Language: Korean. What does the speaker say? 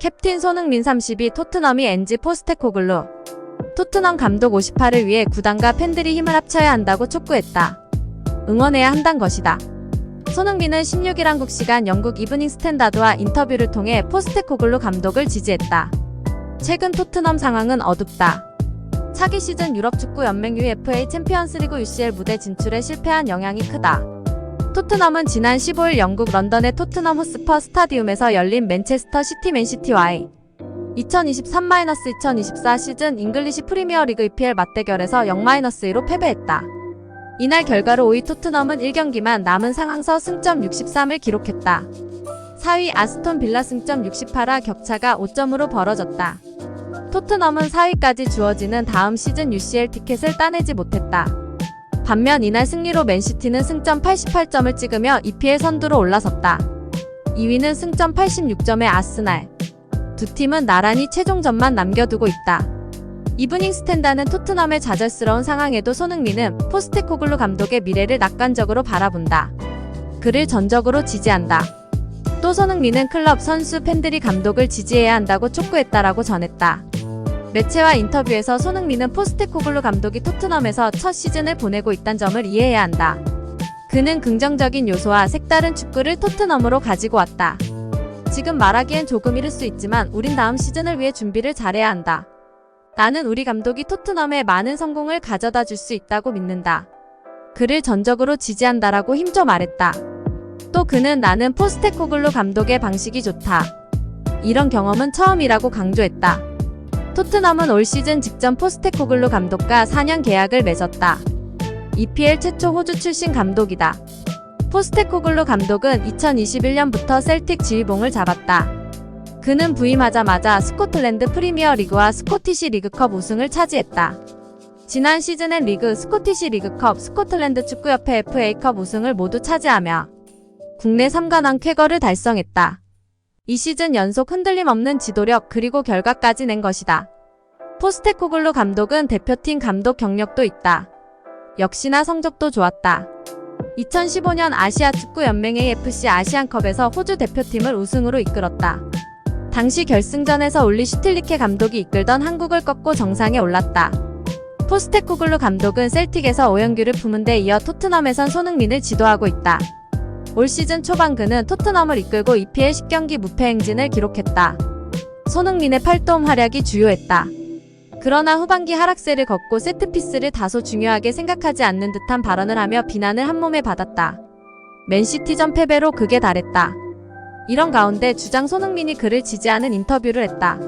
캡틴 손흥민 32 토트넘이 엔지 포스테코글루 토트넘 감독 58을 위해 구단과 팬들이 힘을 합쳐야 한다고 촉구했다. 응원해야 한단 것이다. 손흥민은 16일 한국 시간 영국 이브닝 스탠다드와 인터뷰를 통해 포스테코글루 감독을 지지했다. 최근 토트넘 상황은 어둡다. 차기 시즌 유럽 축구 연맹 UEFA 챔피언스리그 UCL 무대 진출에 실패한 영향이 크다. 토트넘은 지난 15일 영국 런던의 토트넘 호스퍼 스타디움에서 열린 맨체스터 시티 맨시티와의 2023-2024 시즌 잉글리시 프리미어리그 EPL 맞대결에서 0-2로 패배했다. 이날 결과로 5위 토트넘은 1경기만 남은 상황서 승점 63을 기록했다. 4위 아스톤 빌라 승점 68화 격차가 5점으로 벌어졌다. 토트넘은 4위까지 주어지는 다음 시즌 UCL 티켓을 따내지 못했다. 반면 이날 승리로 맨시티는 승점 88점을 찍으며 EPL 선두로 올라섰다. 2위는 승점 86점의 아스날. 두 팀은 나란히 최종전만 남겨두고 있다. 이브닝 스탠다는 토트넘의 좌절스러운 상황에도 손흥민은 포스테코글루 감독의 미래를 낙관적으로 바라본다. 그를 전적으로 지지한다. 또 손흥민은 클럽 선수 팬들이 감독을 지지해야 한다고 촉구했다라고 전했다. 매체와 인터뷰에서 손흥민은 포스테코글루 감독이 토트넘에서 첫 시즌을 보내고 있다는 점을 이해해야 한다. 그는 긍정적인 요소와 색다른 축구를 토트넘으로 가지고 왔다. 지금 말하기엔 조금 이를 수 있지만 우린 다음 시즌을 위해 준비를 잘해야 한다. 나는 우리 감독이 토트넘에 많은 성공을 가져다 줄 수 있다고 믿는다. 그를 전적으로 지지한다라고 힘줘 말했다. 또 그는 나는 포스테코글루 감독의 방식이 좋다. 이런 경험은 처음이라고 강조했다. 토트넘은 올 시즌 직전 포스테코글루 감독과 4년 계약을 맺었다. EPL 최초 호주 출신 감독이다. 포스테코글루 감독은 2021년부터 셀틱 지휘봉을 잡았다. 그는 부임하자마자 스코틀랜드 프리미어 리그와 스코티시 리그컵 우승을 차지했다. 지난 시즌엔 리그, 스코티시 리그컵, 스코틀랜드 축구협회 FA컵 우승을 모두 차지하며 국내 3관왕 쾌거를 달성했다. 이 시즌 연속 흔들림 없는 지도력 그리고 결과까지 낸 것이다. 포스테코글루 감독은 대표팀 감독 경력도 있다. 역시나 성적도 좋았다. 2015년 아시아 축구 연맹 AFC 아시안컵에서 호주 대표팀을 우승으로 이끌었다. 당시 결승전에서 올리 슈틸리케 감독이 이끌던 한국을 꺾고 정상에 올랐다. 포스테코글루 감독은 셀틱에서 오영규를 품은 데 이어 토트넘에선 손흥민을 지도하고 있다. 올 시즌 초반 그는 토트넘을 이끌고 EPL 10경기 무패 행진을 기록했다. 손흥민의 팔도움 활약이 주요했다. 그러나 후반기 하락세를 걷고 세트피스를 다소 중요하게 생각하지 않는 듯한 발언을 하며 비난을 한몸에 받았다. 맨시티전 패배로 극에 달했다. 이런 가운데 주장 손흥민이 그를 지지하는 인터뷰를 했다.